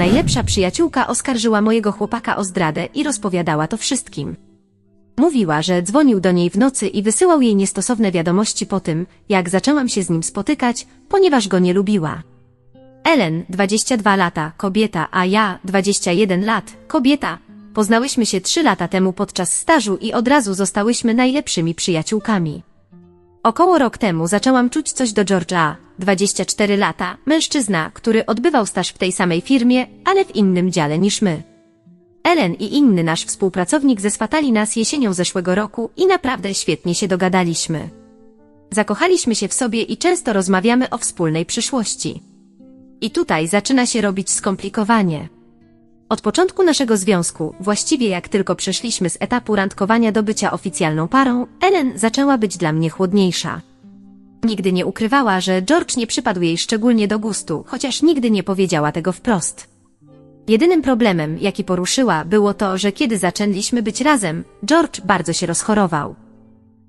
Najlepsza przyjaciółka oskarżyła mojego chłopaka o zdradę i rozpowiadała to wszystkim. Mówiła, że dzwonił do niej w nocy i wysyłał jej niestosowne wiadomości po tym, jak zaczęłam się z nim spotykać, ponieważ go nie lubiła. Ellen, 22 lata, kobieta, a ja, 21 lat, kobieta. Poznałyśmy się 3 lata temu podczas stażu i od razu zostałyśmy najlepszymi przyjaciółkami. Około rok temu zaczęłam czuć coś do George'a, 24 lata, mężczyzna, który odbywał staż w tej samej firmie, ale w innym dziale niż my. Ellen i inny nasz współpracownik zeswatali nas jesienią zeszłego roku i naprawdę świetnie się dogadaliśmy. Zakochaliśmy się w sobie i często rozmawiamy o wspólnej przyszłości. I tutaj zaczyna się robić skomplikowanie. Od początku naszego związku, właściwie jak tylko przeszliśmy z etapu randkowania do bycia oficjalną parą, Ellen zaczęła być dla mnie chłodniejsza. Nigdy nie ukrywała, że George nie przypadł jej szczególnie do gustu, chociaż nigdy nie powiedziała tego wprost. Jedynym problemem, jaki poruszyła, było to, że kiedy zaczęliśmy być razem, George bardzo się rozchorował.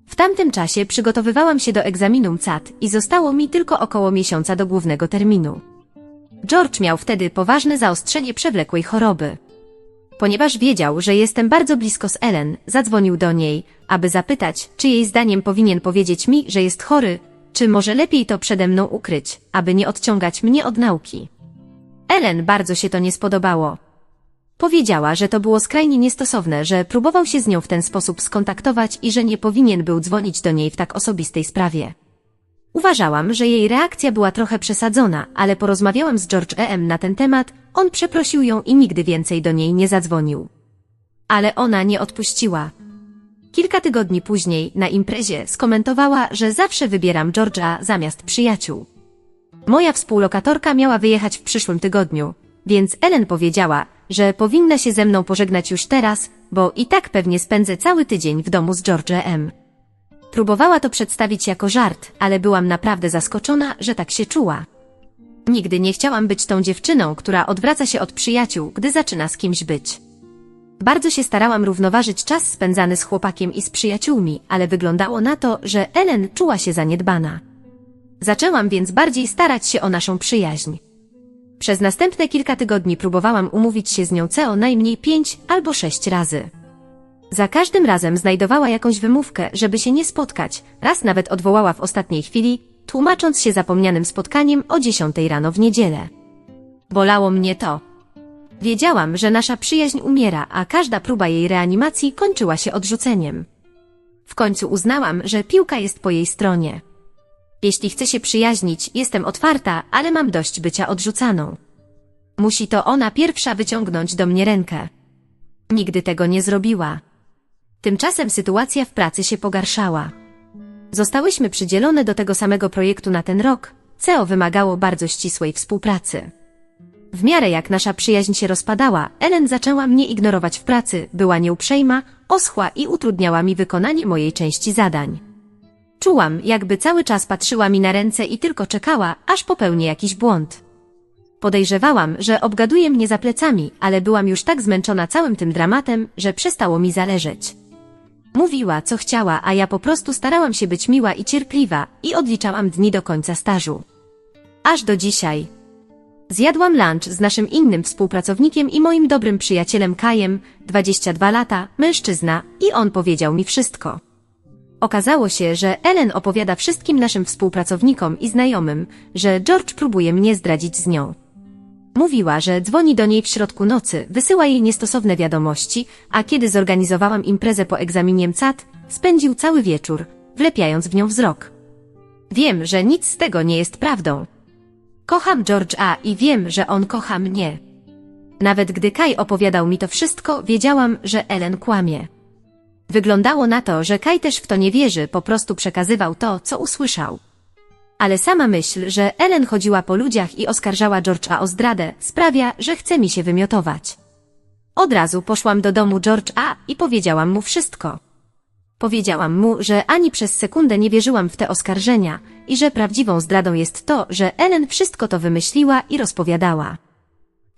W tamtym czasie przygotowywałam się do egzaminu MCAT i zostało mi tylko około miesiąca do głównego terminu. George miał wtedy poważne zaostrzenie przewlekłej choroby. Ponieważ wiedział, że jestem bardzo blisko z Ellen, zadzwonił do niej, aby zapytać, czy jej zdaniem powinien powiedzieć mi, że jest chory, czy może lepiej to przede mną ukryć, aby nie odciągać mnie od nauki. Ellen bardzo się to nie spodobało. Powiedziała, że to było skrajnie niestosowne, że próbował się z nią w ten sposób skontaktować i że nie powinien był dzwonić do niej w tak osobistej sprawie. Uważałam, że jej reakcja była trochę przesadzona, ale porozmawiałam z George E.M. na ten temat, on przeprosił ją i nigdy więcej do niej nie zadzwonił. Ale ona nie odpuściła. Kilka tygodni później, na imprezie, skomentowała, że zawsze wybieram George'a zamiast przyjaciół. Moja współlokatorka miała wyjechać w przyszłym tygodniu, więc Ellen powiedziała, że powinna się ze mną pożegnać już teraz, bo i tak pewnie spędzę cały tydzień w domu z George M. Próbowała to przedstawić jako żart, ale byłam naprawdę zaskoczona, że tak się czuła. Nigdy nie chciałam być tą dziewczyną, która odwraca się od przyjaciół, gdy zaczyna z kimś być. Bardzo się starałam równoważyć czas spędzany z chłopakiem i z przyjaciółmi, ale wyglądało na to, że Ellen czuła się zaniedbana. Zaczęłam więc bardziej starać się o naszą przyjaźń. Przez następne kilka tygodni próbowałam umówić się z nią co najmniej pięć albo sześć razy. Za każdym razem znajdowała jakąś wymówkę, żeby się nie spotkać, raz nawet odwołała w ostatniej chwili, tłumacząc się zapomnianym spotkaniem o dziesiątej rano w niedzielę. Bolało mnie to. Wiedziałam, że nasza przyjaźń umiera, a każda próba jej reanimacji kończyła się odrzuceniem. W końcu uznałam, że piłka jest po jej stronie. Jeśli chce się przyjaźnić, jestem otwarta, ale mam dość bycia odrzucaną. Musi to ona pierwsza wyciągnąć do mnie rękę. Nigdy tego nie zrobiła. Tymczasem sytuacja w pracy się pogarszała. Zostałyśmy przydzielone do tego samego projektu na ten rok. CEO wymagało bardzo ścisłej współpracy. W miarę jak nasza przyjaźń się rozpadała, Ellen zaczęła mnie ignorować w pracy, była nieuprzejma, oschła i utrudniała mi wykonanie mojej części zadań. Czułam, jakby cały czas patrzyła mi na ręce i tylko czekała, aż popełnię jakiś błąd. Podejrzewałam, że obgaduje mnie za plecami, ale byłam już tak zmęczona całym tym dramatem, że przestało mi zależeć. Mówiła, co chciała, a ja po prostu starałam się być miła i cierpliwa i odliczałam dni do końca stażu. Aż do dzisiaj. Zjadłam lunch z naszym innym współpracownikiem i moim dobrym przyjacielem Kajem, 22 lata, mężczyzna, i on powiedział mi wszystko. Okazało się, że Ellen opowiada wszystkim naszym współpracownikom i znajomym, że George próbuje mnie zdradzić z nią. Mówiła, że dzwoni do niej w środku nocy, wysyła jej niestosowne wiadomości, a kiedy zorganizowałam imprezę po egzaminie MCAT, spędził cały wieczór, wlepiając w nią wzrok. Wiem, że nic z tego nie jest prawdą. Kocham George A i wiem, że on kocha mnie. Nawet gdy Kai opowiadał mi to wszystko, wiedziałam, że Ellen kłamie. Wyglądało na to, że Kai też w to nie wierzy, po prostu przekazywał to, co usłyszał. Ale sama myśl, że Ellen chodziła po ludziach i oskarżała George'a o zdradę, sprawia, że chce mi się wymiotować. Od razu poszłam do domu George A i powiedziałam mu wszystko. Powiedziałam mu, że ani przez sekundę nie wierzyłam w te oskarżenia i że prawdziwą zdradą jest to, że Ellen wszystko to wymyśliła i rozpowiadała.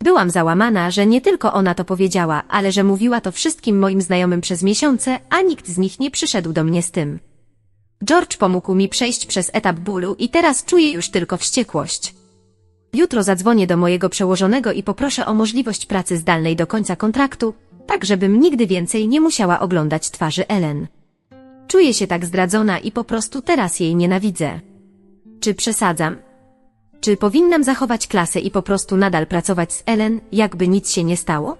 Byłam załamana, że nie tylko ona to powiedziała, ale że mówiła to wszystkim moim znajomym przez miesiące, a nikt z nich nie przyszedł do mnie z tym. George pomógł mi przejść przez etap bólu i teraz czuję już tylko wściekłość. Jutro zadzwonię do mojego przełożonego i poproszę o możliwość pracy zdalnej do końca kontraktu, tak żebym nigdy więcej nie musiała oglądać twarzy Ellen. Czuję się tak zdradzona i po prostu teraz jej nienawidzę. Czy przesadzam? Czy powinnam zachować klasę i po prostu nadal pracować z Ellen, jakby nic się nie stało?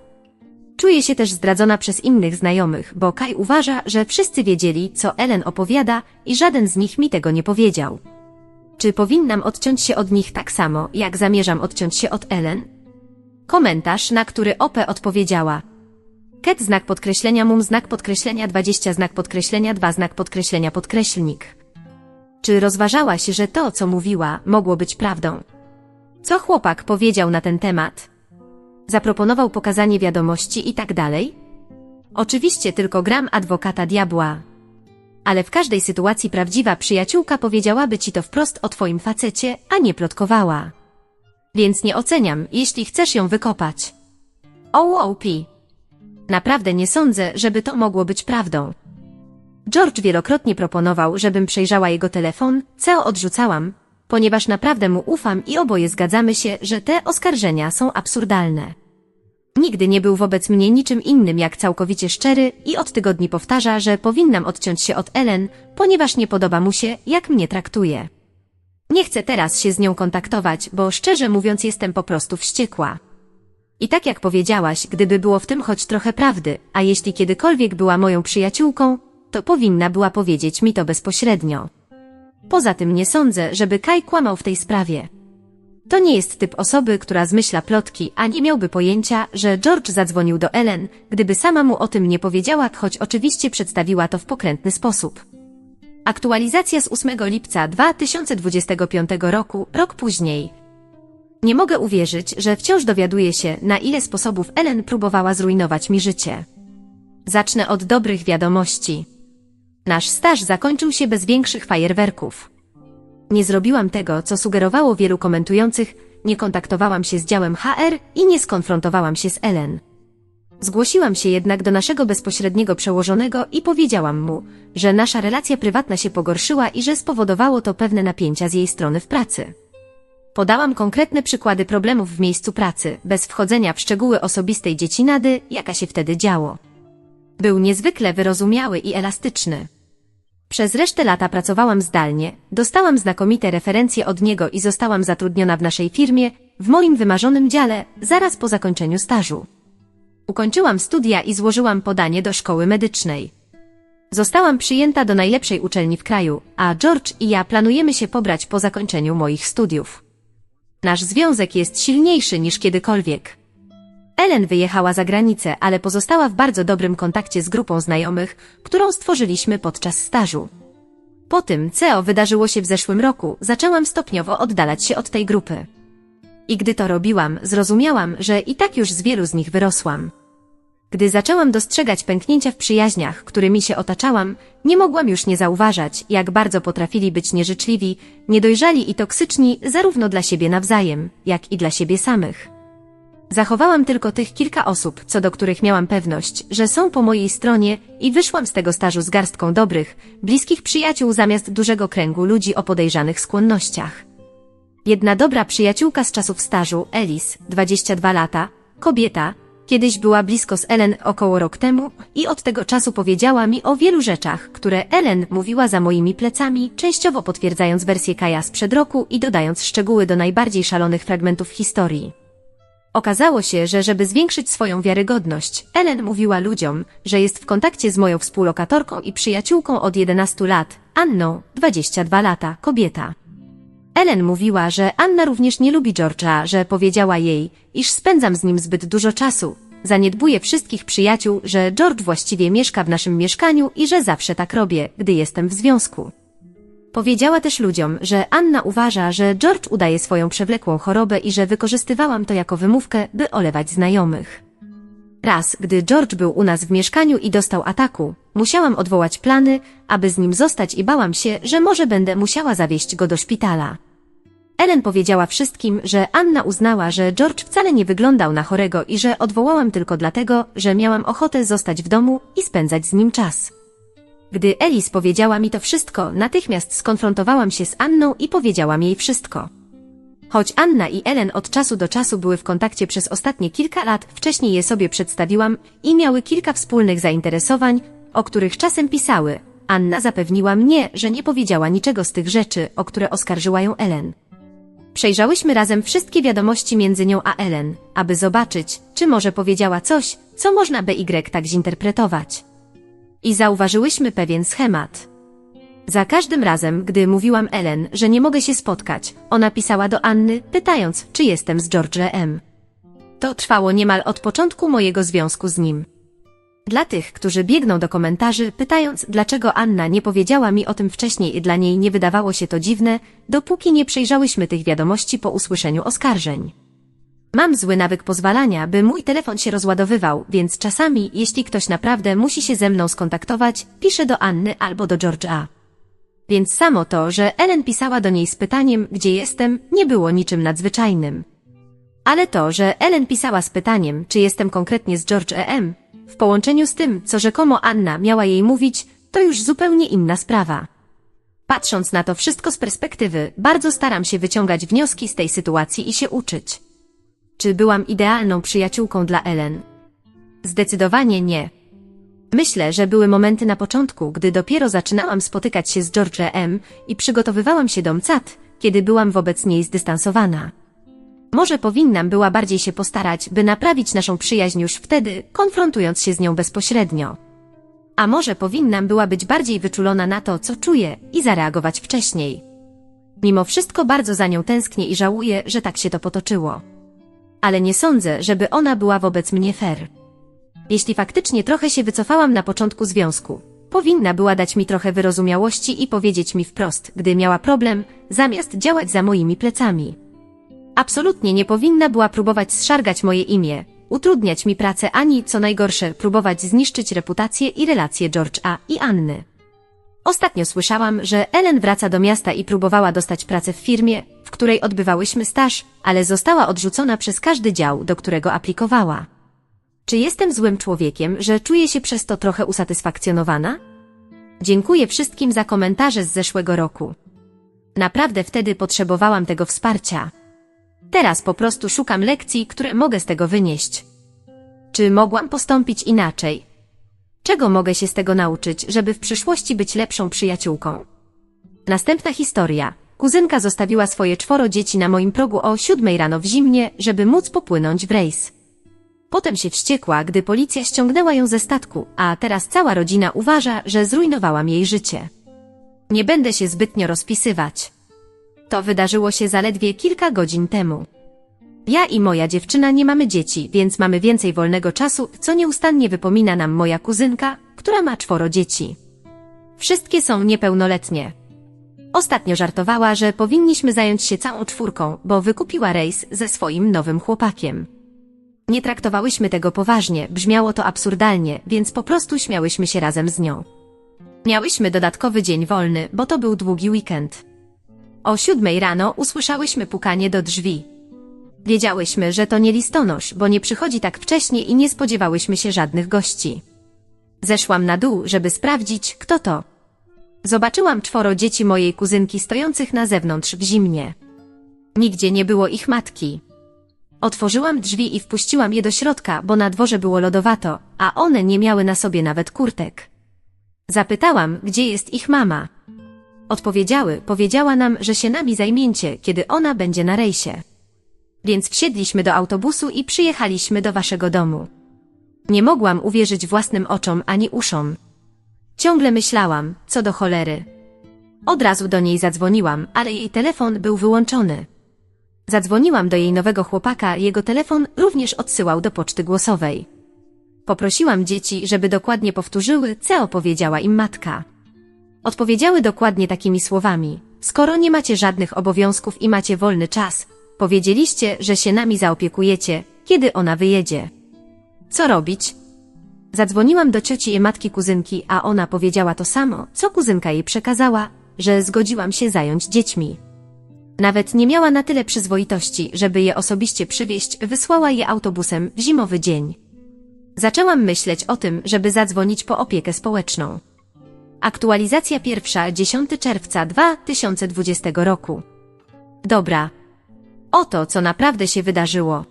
Czuję się też zdradzona przez innych znajomych, bo Kai uważa, że wszyscy wiedzieli, co Ellen opowiada i żaden z nich mi tego nie powiedział. Czy powinnam odciąć się od nich tak samo, jak zamierzam odciąć się od Ellen? Komentarz, na który OP odpowiedziała. Ket znak podkreślenia mum znak podkreślenia 20 znak podkreślenia 2 znak podkreślenia podkreślnik. Czy rozważałaś, że to, co mówiła, mogło być prawdą? Co chłopak powiedział na ten temat? Zaproponował pokazanie wiadomości i tak dalej? Oczywiście tylko gram adwokata diabła. Ale w każdej sytuacji prawdziwa przyjaciółka powiedziałaby ci to wprost o twoim facecie, a nie plotkowała. Więc nie oceniam, jeśli chcesz ją wykopać. OOP. Naprawdę nie sądzę, żeby to mogło być prawdą. George wielokrotnie proponował, żebym przejrzała jego telefon, co odrzucałam, ponieważ naprawdę mu ufam i oboje zgadzamy się, że te oskarżenia są absurdalne. Nigdy nie był wobec mnie niczym innym jak całkowicie szczery i od tygodni powtarza, że powinnam odciąć się od Ellen, ponieważ nie podoba mu się, jak mnie traktuje. Nie chcę teraz się z nią kontaktować, bo szczerze mówiąc jestem po prostu wściekła. I tak jak powiedziałaś, gdyby było w tym choć trochę prawdy, a jeśli kiedykolwiek była moją przyjaciółką, to powinna była powiedzieć mi to bezpośrednio. Poza tym nie sądzę, żeby Kai kłamał w tej sprawie. To nie jest typ osoby, która zmyśla plotki, a nie miałby pojęcia, że George zadzwonił do Ellen, gdyby sama mu o tym nie powiedziała, choć oczywiście przedstawiła to w pokrętny sposób. Aktualizacja z 8 lipca 2025 roku, rok później. Nie mogę uwierzyć, że wciąż dowiaduję się, na ile sposobów Ellen próbowała zrujnować mi życie. Zacznę od dobrych wiadomości. Nasz staż zakończył się bez większych fajerwerków. Nie zrobiłam tego, co sugerowało wielu komentujących, nie kontaktowałam się z działem HR i nie skonfrontowałam się z Ellen. Zgłosiłam się jednak do naszego bezpośredniego przełożonego i powiedziałam mu, że nasza relacja prywatna się pogorszyła i że spowodowało to pewne napięcia z jej strony w pracy. Podałam konkretne przykłady problemów w miejscu pracy, bez wchodzenia w szczegóły osobistej dziecinady, jaka się wtedy działo. Był niezwykle wyrozumiały i elastyczny. Przez resztę lata pracowałam zdalnie, dostałam znakomite referencje od niego i zostałam zatrudniona w naszej firmie, w moim wymarzonym dziale, zaraz po zakończeniu stażu. Ukończyłam studia i złożyłam podanie do szkoły medycznej. Zostałam przyjęta do najlepszej uczelni w kraju, a George i ja planujemy się pobrać po zakończeniu moich studiów. Nasz związek jest silniejszy niż kiedykolwiek. Ellen wyjechała za granicę, ale pozostała w bardzo dobrym kontakcie z grupą znajomych, którą stworzyliśmy podczas stażu. Po tym, co wydarzyło się w zeszłym roku, zaczęłam stopniowo oddalać się od tej grupy. I gdy to robiłam, zrozumiałam, że i tak już z wielu z nich wyrosłam. Gdy zaczęłam dostrzegać pęknięcia w przyjaźniach, którymi się otaczałam, nie mogłam już nie zauważać, jak bardzo potrafili być nieżyczliwi, niedojrzali i toksyczni zarówno dla siebie nawzajem, jak i dla siebie samych. Zachowałam tylko tych kilka osób, co do których miałam pewność, że są po mojej stronie i wyszłam z tego stażu z garstką dobrych, bliskich przyjaciół zamiast dużego kręgu ludzi o podejrzanych skłonnościach. Jedna dobra przyjaciółka z czasów stażu, Elis, 22 lata, kobieta, kiedyś była blisko z Ellen około rok temu i od tego czasu powiedziała mi o wielu rzeczach, które Ellen mówiła za moimi plecami, częściowo potwierdzając wersję Kaja sprzed roku i dodając szczegóły do najbardziej szalonych fragmentów historii. Okazało się, że żeby zwiększyć swoją wiarygodność, Ellen mówiła ludziom, że jest w kontakcie z moją współlokatorką i przyjaciółką od 11 lat, Anną, 22 lata, kobieta. Ellen mówiła, że Anna również nie lubi George'a, że powiedziała jej, iż spędzam z nim zbyt dużo czasu, zaniedbuję wszystkich przyjaciół, że George właściwie mieszka w naszym mieszkaniu i że zawsze tak robię, gdy jestem w związku. Powiedziała też ludziom, że Anna uważa, że George udaje swoją przewlekłą chorobę i że wykorzystywałam to jako wymówkę, by olewać znajomych. Raz, gdy George był u nas w mieszkaniu i dostał ataku, musiałam odwołać plany, aby z nim zostać i bałam się, że może będę musiała zawieźć go do szpitala. Ellen powiedziała wszystkim, że Anna uznała, że George wcale nie wyglądał na chorego i że odwołałam tylko dlatego, że miałam ochotę zostać w domu i spędzać z nim czas. Gdy Elis powiedziała mi to wszystko, natychmiast skonfrontowałam się z Anną i powiedziałam jej wszystko. Choć Anna i Ellen od czasu do czasu były w kontakcie przez ostatnie kilka lat, wcześniej je sobie przedstawiłam i miały kilka wspólnych zainteresowań, o których czasem pisały. Anna zapewniła mnie, że nie powiedziała niczego z tych rzeczy, o które oskarżyła ją Ellen. Przejrzałyśmy razem wszystkie wiadomości między nią a Ellen, aby zobaczyć, czy może powiedziała coś, co można BY tak zinterpretować. I zauważyłyśmy pewien schemat. Za każdym razem, gdy mówiłam Ellen, że nie mogę się spotkać, ona pisała do Anny, pytając, czy jestem z George M. To trwało niemal od początku mojego związku z nim. Dla tych, którzy biegną do komentarzy, pytając, dlaczego Anna nie powiedziała mi o tym wcześniej i dla niej nie wydawało się to dziwne, dopóki nie przejrzałyśmy tych wiadomości po usłyszeniu oskarżeń. Mam zły nawyk pozwalania, by mój telefon się rozładowywał, więc czasami, jeśli ktoś naprawdę musi się ze mną skontaktować, piszę do Anny albo do George'a. Więc samo to, że Ellen pisała do niej z pytaniem, gdzie jestem, nie było niczym nadzwyczajnym. Ale to, że Ellen pisała z pytaniem, czy jestem konkretnie z George E.M., w połączeniu z tym, co rzekomo Anna miała jej mówić, to już zupełnie inna sprawa. Patrząc na to wszystko z perspektywy, bardzo staram się wyciągać wnioski z tej sytuacji i się uczyć. Czy byłam idealną przyjaciółką dla Ellen? Zdecydowanie nie. Myślę, że były momenty na początku, gdy dopiero zaczynałam spotykać się z George M. i przygotowywałam się do MCAT, kiedy byłam wobec niej zdystansowana. Może powinnam była bardziej się postarać, by naprawić naszą przyjaźń już wtedy, konfrontując się z nią bezpośrednio. A może powinnam była być bardziej wyczulona na to, co czuję i zareagować wcześniej. Mimo wszystko bardzo za nią tęsknię i żałuję, że tak się to potoczyło. Ale nie sądzę, żeby ona była wobec mnie fair. Jeśli faktycznie trochę się wycofałam na początku związku, powinna była dać mi trochę wyrozumiałości i powiedzieć mi wprost, gdy miała problem, zamiast działać za moimi plecami. Absolutnie nie powinna była próbować zszargać moje imię, utrudniać mi pracę ani, co najgorsze, próbować zniszczyć reputację i relacje George'a i Anny. Ostatnio słyszałam, że Ellen wraca do miasta i próbowała dostać pracę w firmie, w której odbywałyśmy staż, ale została odrzucona przez każdy dział, do którego aplikowała. Czy jestem złym człowiekiem, że czuję się przez to trochę usatysfakcjonowana? Dziękuję wszystkim za komentarze z zeszłego roku. Naprawdę wtedy potrzebowałam tego wsparcia. Teraz po prostu szukam lekcji, które mogę z tego wynieść. Czy mogłam postąpić inaczej? Czego mogę się z tego nauczyć, żeby w przyszłości być lepszą przyjaciółką? Następna historia. Kuzynka zostawiła swoje czworo dzieci na moim progu o siódmej rano w zimnie, żeby móc popłynąć w rejs. Potem się wściekła, gdy policja ściągnęła ją ze statku, a teraz cała rodzina uważa, że zrujnowałam jej życie. Nie będę się zbytnio rozpisywać. To wydarzyło się zaledwie kilka godzin temu. Ja i moja dziewczyna nie mamy dzieci, więc mamy więcej wolnego czasu, co nieustannie wypomina nam moja kuzynka, która ma czworo dzieci. Wszystkie są niepełnoletnie. Ostatnio żartowała, że powinniśmy zająć się całą czwórką, bo wykupiła rejs ze swoim nowym chłopakiem. Nie traktowałyśmy tego poważnie, brzmiało to absurdalnie, więc po prostu śmiałyśmy się razem z nią. Miałyśmy dodatkowy dzień wolny, bo to był długi weekend. O siódmej rano usłyszałyśmy pukanie do drzwi. Wiedziałyśmy, że to nie listonosz, bo nie przychodzi tak wcześnie i nie spodziewałyśmy się żadnych gości. Zeszłam na dół, żeby sprawdzić, kto to. Zobaczyłam czworo dzieci mojej kuzynki stojących na zewnątrz w zimnie. Nigdzie nie było ich matki. Otworzyłam drzwi i wpuściłam je do środka, bo na dworze było lodowato, a one nie miały na sobie nawet kurtek. Zapytałam, gdzie jest ich mama. Odpowiedziały, powiedziała nam, że się nami zajmiecie, kiedy ona będzie na rejsie. Więc wsiedliśmy do autobusu i przyjechaliśmy do waszego domu. Nie mogłam uwierzyć własnym oczom ani uszom. Ciągle myślałam, co do cholery. Od razu do niej zadzwoniłam, ale jej telefon był wyłączony. Zadzwoniłam do jej nowego chłopaka, jego telefon również odsyłał do poczty głosowej. Poprosiłam dzieci, żeby dokładnie powtórzyły, co opowiedziała im matka. Odpowiedziały dokładnie takimi słowami. Skoro nie macie żadnych obowiązków i macie wolny czas, powiedzieliście, że się nami zaopiekujecie, kiedy ona wyjedzie. Co robić? Zadzwoniłam do cioci i matki kuzynki, a ona powiedziała to samo, co kuzynka jej przekazała, że zgodziłam się zająć dziećmi. Nawet nie miała na tyle przyzwoitości, żeby je osobiście przywieźć, wysłała je autobusem w zimowy dzień. Zaczęłam myśleć o tym, żeby zadzwonić po opiekę społeczną. Aktualizacja pierwsza 10 czerwca 2020 roku. Dobra. Oto, co naprawdę się wydarzyło.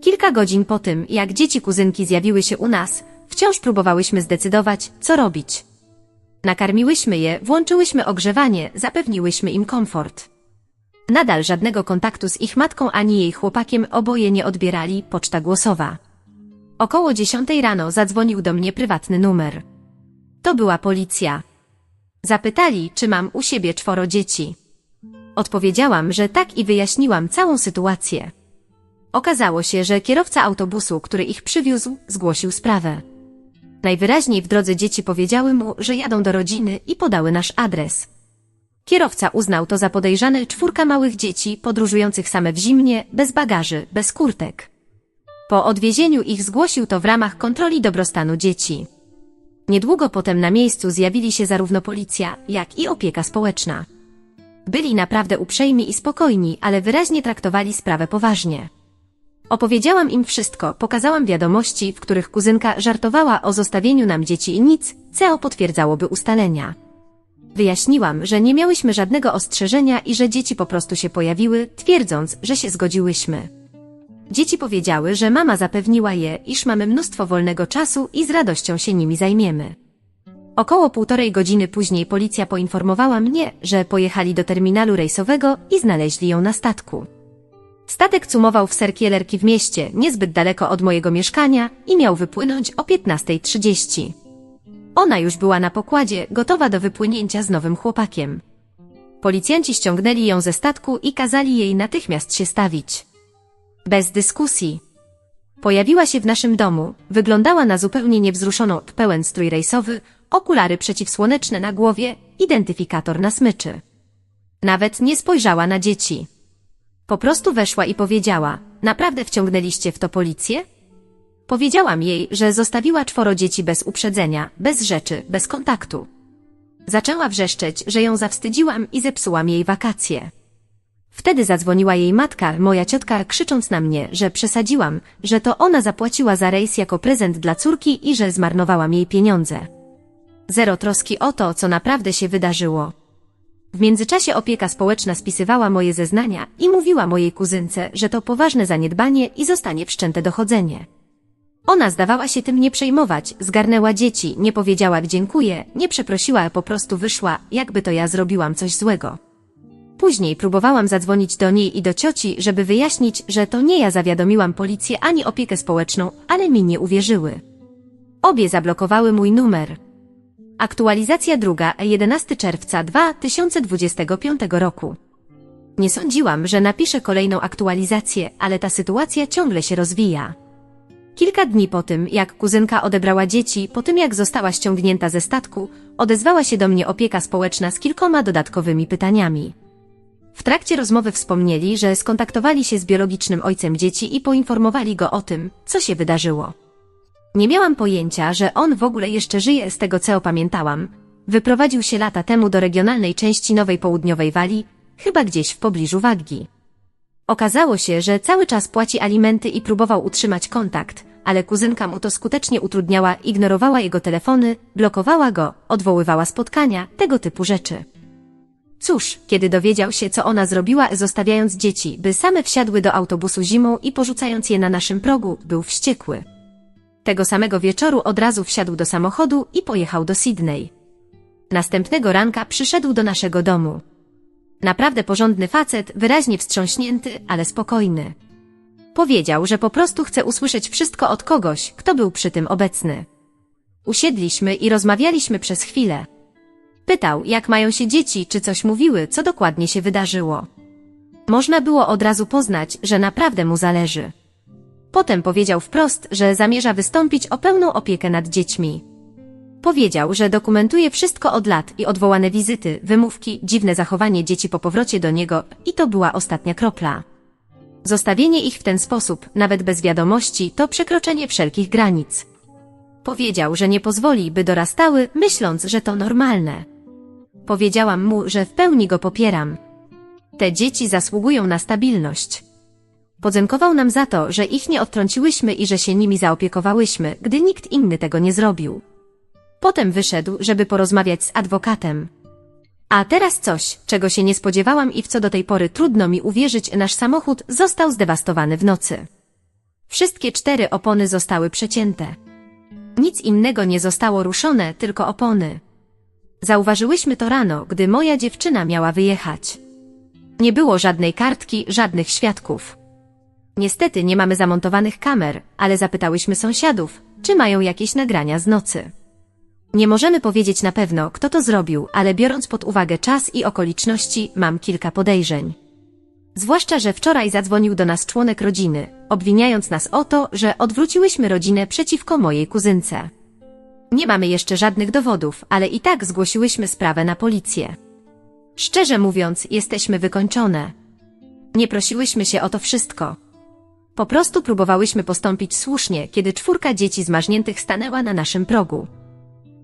Kilka godzin po tym, jak dzieci kuzynki zjawiły się u nas, wciąż próbowałyśmy zdecydować, co robić. Nakarmiłyśmy je, włączyłyśmy ogrzewanie, zapewniłyśmy im komfort. Nadal żadnego kontaktu z ich matką ani jej chłopakiem oboje nie odbierali, poczta głosowa. Około dziesiątej rano zadzwonił do mnie prywatny numer. To była policja. Zapytali, czy mam u siebie czworo dzieci. Odpowiedziałam, że tak i wyjaśniłam całą sytuację. Okazało się, że kierowca autobusu, który ich przywiózł, zgłosił sprawę. Najwyraźniej w drodze dzieci powiedziały mu, że jadą do rodziny i podały nasz adres. Kierowca uznał to za podejrzane czwórka małych dzieci podróżujących same w zimnie, bez bagaży, bez kurtek. Po odwiezieniu ich zgłosił to w ramach kontroli dobrostanu dzieci. Niedługo potem na miejscu zjawili się zarówno policja, jak i opieka społeczna. Byli naprawdę uprzejmi i spokojni, ale wyraźnie traktowali sprawę poważnie. Opowiedziałam im wszystko, pokazałam wiadomości, w których kuzynka żartowała o zostawieniu nam dzieci i nic, co potwierdzałoby ustalenia. Wyjaśniłam, że nie miałyśmy żadnego ostrzeżenia i że dzieci po prostu się pojawiły, twierdząc, że się zgodziłyśmy. Dzieci powiedziały, że mama zapewniła je, iż mamy mnóstwo wolnego czasu i z radością się nimi zajmiemy. Około półtorej godziny później policja poinformowała mnie, że pojechali do terminalu rejsowego i znaleźli ją na statku. Statek cumował w Serkielerki w mieście, niezbyt daleko od mojego mieszkania i miał wypłynąć o 15.30. Ona już była na pokładzie, gotowa do wypłynięcia z nowym chłopakiem. Policjanci ściągnęli ją ze statku i kazali jej natychmiast się stawić. Bez dyskusji. Pojawiła się w naszym domu, wyglądała na zupełnie niewzruszoną, pełen strój rejsowy, okulary przeciwsłoneczne na głowie, identyfikator na smyczy. Nawet nie spojrzała na dzieci. Po prostu weszła i powiedziała, naprawdę wciągnęliście w to policję? Powiedziałam jej, że zostawiła czworo dzieci bez uprzedzenia, bez rzeczy, bez kontaktu. Zaczęła wrzeszczeć, że ją zawstydziłam i zepsułam jej wakacje. Wtedy zadzwoniła jej matka, moja ciotka, krzycząc na mnie, że przesadziłam, że to ona zapłaciła za rejs jako prezent dla córki i że zmarnowałam jej pieniądze. Zero troski o to, co naprawdę się wydarzyło. W międzyczasie opieka społeczna spisywała moje zeznania i mówiła mojej kuzynce, że to poważne zaniedbanie i zostanie wszczęte dochodzenie. Ona zdawała się tym nie przejmować, zgarnęła dzieci, nie powiedziała dziękuję, nie przeprosiła, po prostu wyszła, jakby to ja zrobiłam coś złego. Później próbowałam zadzwonić do niej i do cioci, żeby wyjaśnić, że to nie ja zawiadomiłam policję ani opiekę społeczną, ale mi nie uwierzyły. Obie zablokowały mój numer. Aktualizacja druga, 11 czerwca 2025 roku. Nie sądziłam, że napiszę kolejną aktualizację, ale ta sytuacja ciągle się rozwija. Kilka dni po tym, jak kuzynka odebrała dzieci, po tym jak została ściągnięta ze statku, odezwała się do mnie opieka społeczna z kilkoma dodatkowymi pytaniami. W trakcie rozmowy wspomnieli, że skontaktowali się z biologicznym ojcem dzieci i poinformowali go o tym, co się wydarzyło. Nie miałam pojęcia, że on w ogóle jeszcze żyje z tego co opamiętałam. Wyprowadził się lata temu do regionalnej części Nowej Południowej Walii, chyba gdzieś w pobliżu Waggi. Okazało się, że cały czas płaci alimenty i próbował utrzymać kontakt, ale kuzynka mu to skutecznie utrudniała, ignorowała jego telefony, blokowała go, odwoływała spotkania, tego typu rzeczy. Cóż, kiedy dowiedział się, co ona zrobiła, zostawiając dzieci, by same wsiadły do autobusu zimą i porzucając je na naszym progu, był wściekły. Tego samego wieczoru od razu wsiadł do samochodu i pojechał do Sydney. Następnego ranka przyszedł do naszego domu. Naprawdę porządny facet, wyraźnie wstrząśnięty, ale spokojny. Powiedział, że po prostu chce usłyszeć wszystko od kogoś, kto był przy tym obecny. Usiedliśmy i rozmawialiśmy przez chwilę. Pytał, jak mają się dzieci, czy coś mówiły, co dokładnie się wydarzyło. Można było od razu poznać, że naprawdę mu zależy. Potem powiedział wprost, że zamierza wystąpić o pełną opiekę nad dziećmi. Powiedział, że dokumentuje wszystko od lat i odwołane wizyty, wymówki, dziwne zachowanie dzieci po powrocie do niego i to była ostatnia kropla. Zostawienie ich w ten sposób, nawet bez wiadomości, to przekroczenie wszelkich granic. Powiedział, że nie pozwoli, by dorastały, myśląc, że to normalne. Powiedziałam mu, że w pełni go popieram. Te dzieci zasługują na stabilność. Podziękował nam za to, że ich nie odtrąciłyśmy i że się nimi zaopiekowałyśmy, gdy nikt inny tego nie zrobił. Potem wyszedł, żeby porozmawiać z adwokatem. A teraz coś, czego się nie spodziewałam i w co do tej pory trudno mi uwierzyć, nasz samochód został zdewastowany w nocy. Wszystkie cztery opony zostały przecięte. Nic innego nie zostało ruszone, tylko opony. Zauważyłyśmy to rano, gdy moja dziewczyna miała wyjechać. Nie było żadnej kartki, żadnych świadków. Niestety nie mamy zamontowanych kamer, ale zapytałyśmy sąsiadów, czy mają jakieś nagrania z nocy. Nie możemy powiedzieć na pewno, kto to zrobił, ale biorąc pod uwagę czas i okoliczności, mam kilka podejrzeń. Zwłaszcza, że wczoraj zadzwonił do nas członek rodziny, obwiniając nas o to, że odwróciłyśmy rodzinę przeciwko mojej kuzynce. Nie mamy jeszcze żadnych dowodów, ale i tak zgłosiłyśmy sprawę na policję. Szczerze mówiąc, jesteśmy wykończone. Nie prosiłyśmy się o to wszystko. Po prostu próbowałyśmy postąpić słusznie, kiedy czwórka dzieci zmarzniętych stanęła na naszym progu.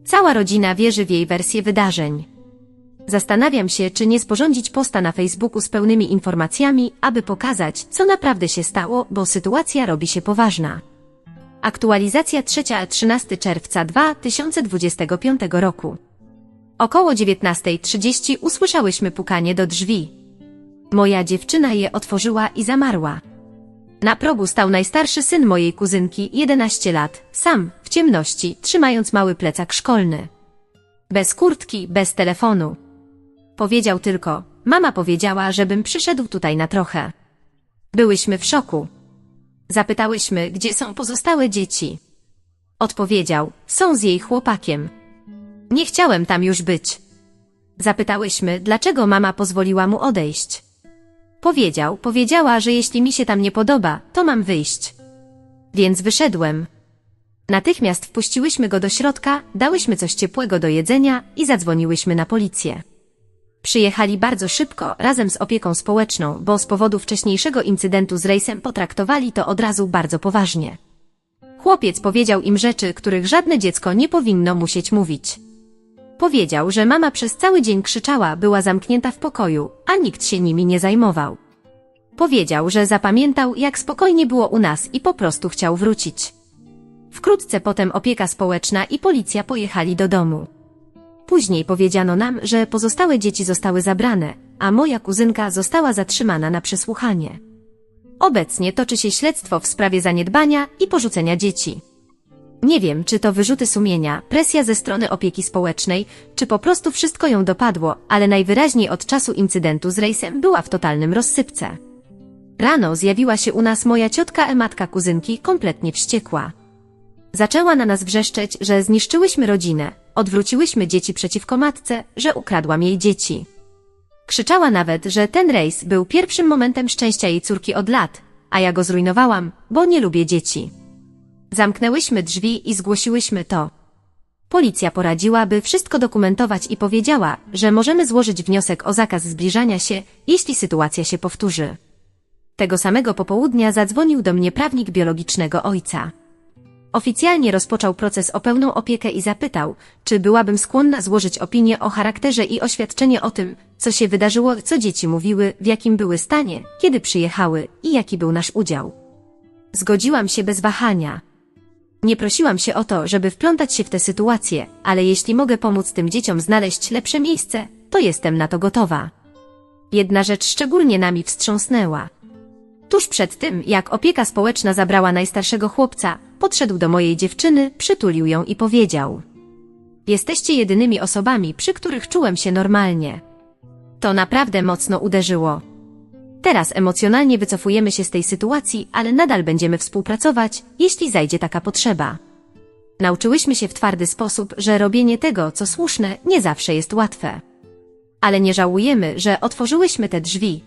Cała rodzina wierzy w jej wersję wydarzeń. Zastanawiam się, czy nie sporządzić posta na Facebooku z pełnymi informacjami, aby pokazać, co naprawdę się stało, bo sytuacja robi się poważna. Aktualizacja 3-13 czerwca 2025 roku. Około 19.30 usłyszałyśmy pukanie do drzwi. Moja dziewczyna je otworzyła i zamarła. Na progu stał najstarszy syn mojej kuzynki, 11 lat, sam, ciemności, trzymając mały plecak szkolny. Bez kurtki, bez telefonu. Powiedział tylko, mama powiedziała, żebym przyszedł tutaj na trochę. Byłyśmy w szoku. Zapytałyśmy, gdzie są pozostałe dzieci. Odpowiedział, są z jej chłopakiem. Nie chciałem tam już być. Zapytałyśmy, dlaczego mama pozwoliła mu odejść. Powiedział, powiedziała, że jeśli mi się tam nie podoba, to mam wyjść. Więc wyszedłem. Natychmiast wpuściłyśmy go do środka, dałyśmy coś ciepłego do jedzenia i zadzwoniłyśmy na policję. Przyjechali bardzo szybko, razem z opieką społeczną, bo z powodu wcześniejszego incydentu z rejsem potraktowali to od razu bardzo poważnie. Chłopiec powiedział im rzeczy, których żadne dziecko nie powinno musieć mówić. Powiedział, że mama przez cały dzień krzyczała, była zamknięta w pokoju, a nikt się nimi nie zajmował. Powiedział, że zapamiętał, jak spokojnie było u nas i po prostu chciał wrócić. Wkrótce potem opieka społeczna i policja pojechali do domu. Później powiedziano nam, że pozostałe dzieci zostały zabrane, a moja kuzynka została zatrzymana na przesłuchanie. Obecnie toczy się śledztwo w sprawie zaniedbania i porzucenia dzieci. Nie wiem, czy to wyrzuty sumienia, presja ze strony opieki społecznej, czy po prostu wszystko ją dopadło, ale najwyraźniej od czasu incydentu z rejsem była w totalnym rozsypce. Rano zjawiła się u nas moja ciotka e matka kuzynki kompletnie wściekła. Zaczęła na nas wrzeszczeć, że zniszczyłyśmy rodzinę, odwróciłyśmy dzieci przeciwko matce, że ukradłam jej dzieci. Krzyczała nawet, że ten rejs był pierwszym momentem szczęścia jej córki od lat, a ja go zrujnowałam, bo nie lubię dzieci. Zamknęłyśmy drzwi i zgłosiłyśmy to. Policja poradziła, by wszystko dokumentować i powiedziała, że możemy złożyć wniosek o zakaz zbliżania się, jeśli sytuacja się powtórzy. Tego samego popołudnia zadzwonił do mnie prawnik biologicznego ojca. Oficjalnie rozpoczął proces o pełną opiekę i zapytał, czy byłabym skłonna złożyć opinię o charakterze i oświadczenie o tym, co się wydarzyło, co dzieci mówiły, w jakim były stanie, kiedy przyjechały i jaki był nasz udział. Zgodziłam się bez wahania. Nie prosiłam się o to, żeby wplątać się w tę sytuację, ale jeśli mogę pomóc tym dzieciom znaleźć lepsze miejsce, to jestem na to gotowa. Jedna rzecz szczególnie nami wstrząsnęła. Tuż przed tym, jak opieka społeczna zabrała najstarszego chłopca, podszedł do mojej dziewczyny, przytulił ją i powiedział: Jesteście jedynymi osobami, przy których czułem się normalnie. To naprawdę mocno uderzyło. Teraz emocjonalnie wycofujemy się z tej sytuacji, ale nadal będziemy współpracować, jeśli zajdzie taka potrzeba. Nauczyłyśmy się w twardy sposób, że robienie tego, co słuszne, nie zawsze jest łatwe. Ale nie żałujemy, że otworzyłyśmy te drzwi.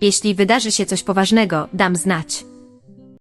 Jeśli wydarzy się coś poważnego, dam znać.